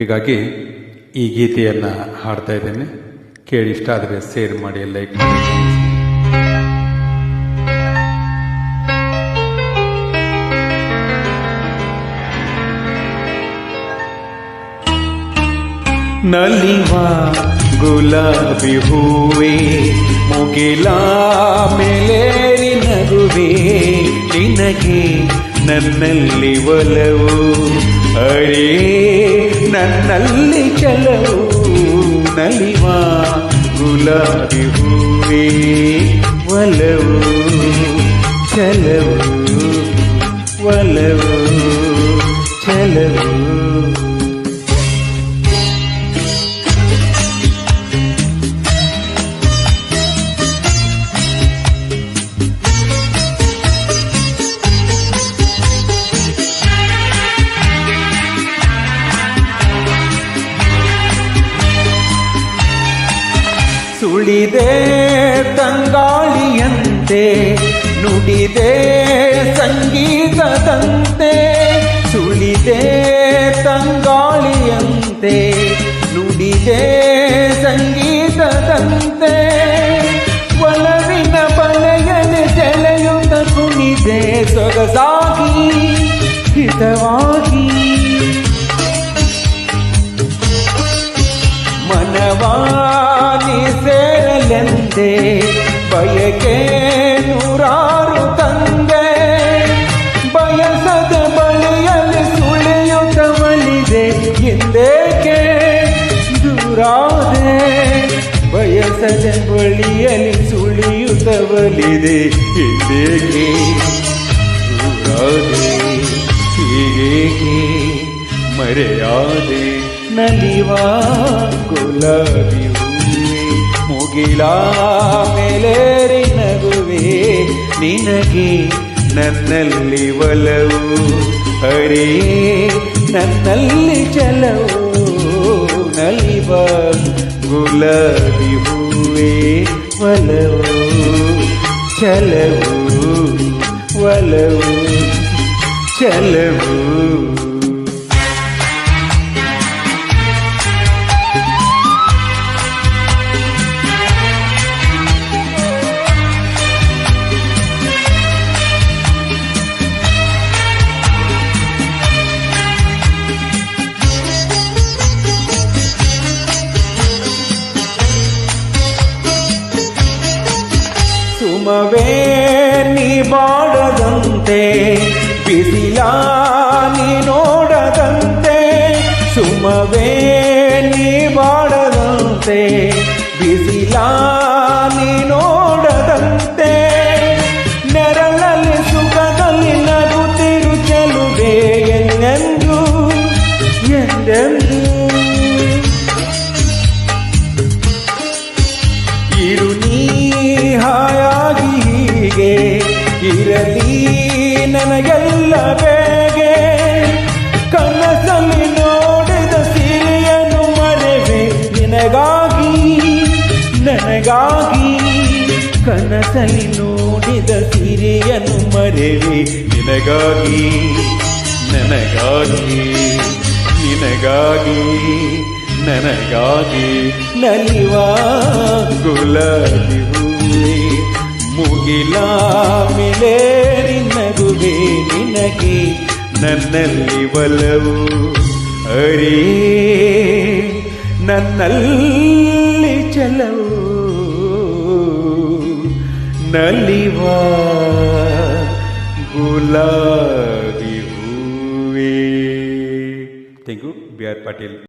ಹೀಗಾಗಿ ಈ ಗೀತೆಯನ್ನು ಹಾಡ್ತಾ ಇದ್ದೇನೆ. ಕೇಳಿ ಇಷ್ಟ ಆದರೆ ಸೇರ್ ಮಾಡಿ ಲೈಕ್ ನಲಿವಾ ಗುಲಾಬಿ ಹೂವೆ, ಮುಗಿಲಾ ಮೇಲೇರಿ ನಗುವೆ ನಿನಗೆ ನನ್ನಲ್ಲಿ ಒಲವು. ಅರೇ ನನ್ನಲ್ಲಿ ಚಲವು ನಲಿವ ಗುಲಾಬಿ ಹೂವೆ ಒಲವು ಚಲವು ಒಲವು ಚಲವು ಸುಳಿದೆ ತಂಗಾಳಿಯಂತೆ ನುಡಿದೆ ಸಂಗೀತದಂತೆ ಸುಳಿದೆ ತಂಗಾಳಿಯಂತೆ ನುಡಿದೆ ಸಂಗೀತದಂತೆ. ಒಲವಿನ ಬಲೆಯಲ್ಲಿ ಸೆಳೆಯುತ್ತ ಕುಣಿದೆ ಸೊಗಸಾಗಿ ಹಿತವಾಗಿ ದೂರಾದೆ ಬಯಸದ ಬಳಿಯಲ್ಲಿ ಸುಳಿಯುತ್ತ ಬಲಿದೆ ಎಂದೇಕೆ ದೂರಾದೆ ಹೀಗೇಕೆ ಮರೆಯಾದೆ ನಲಿವ ಗುಲಾಬಿ ಹೂವೆ ಮುಗಿಲ ಮೇಲೇರಿ ನಗುವೆ ನಿನಗೆ ನನ್ನಲ್ಲಿ ಒಲವು ಹರೇ ನನ್ನಲ್ಲಿ ಚಲವು ನಲಿವ ಗುಲಾಬಿ ಹೂವೆ ಒಲವು ಚಲವು ಒಲವು ಚಲವು ಸುಮವೇ, ನೀ ಬಾಡದಂತೆ, ಬಿಸಿಲ ನೀ ನೋಡದಂತೆ, ಸುಮವೇ, ನೀ ಬಾಡದಂತೆ, ಬಿಸಿಲ ನೀ ನೋಡದಂತೆ. ನೆರಳಲ್ಲಿ ಸುಖದಲ್ಲಿ ನಗುತ್ತಿರು ಚೆಲುವೆ ಎಂದೆಂದು ಎಂದೆಂದು? ನನಗೆಲ್ಲ ಬೇಗೆ. ಕನಸಲ್ಲಿ ನೋಡಿದ ಸಿರಿಯನ್ನು ಮರೆವೆ ನಿನಗಾಗಿ, ನನಗಾಗಿ. ಕನಸಲ್ಲಿ ನೋಡಿದ ಸಿರಿಯನ್ನು ಮರೆವೆ ನಿನಗಾಗಿ, ನನಗಾಗಿ ನಿನಗಾಗಿ, ನನಗಾಗಿ. ನಲಿವ ಗುಲಾಬಿ ಹೂ ಮುಗಿಲ ಮಿಲೇರಿ ನಿನಗೆ ನನ್ನಲ್ಲಿ ಒಲವು. ಅರೇ ನನ್ನಲ್ಲಿ ಚಲವು. ನಲಿವ ಗುಲಾಬಿ ಹೂವೇ. Thank you B R Patil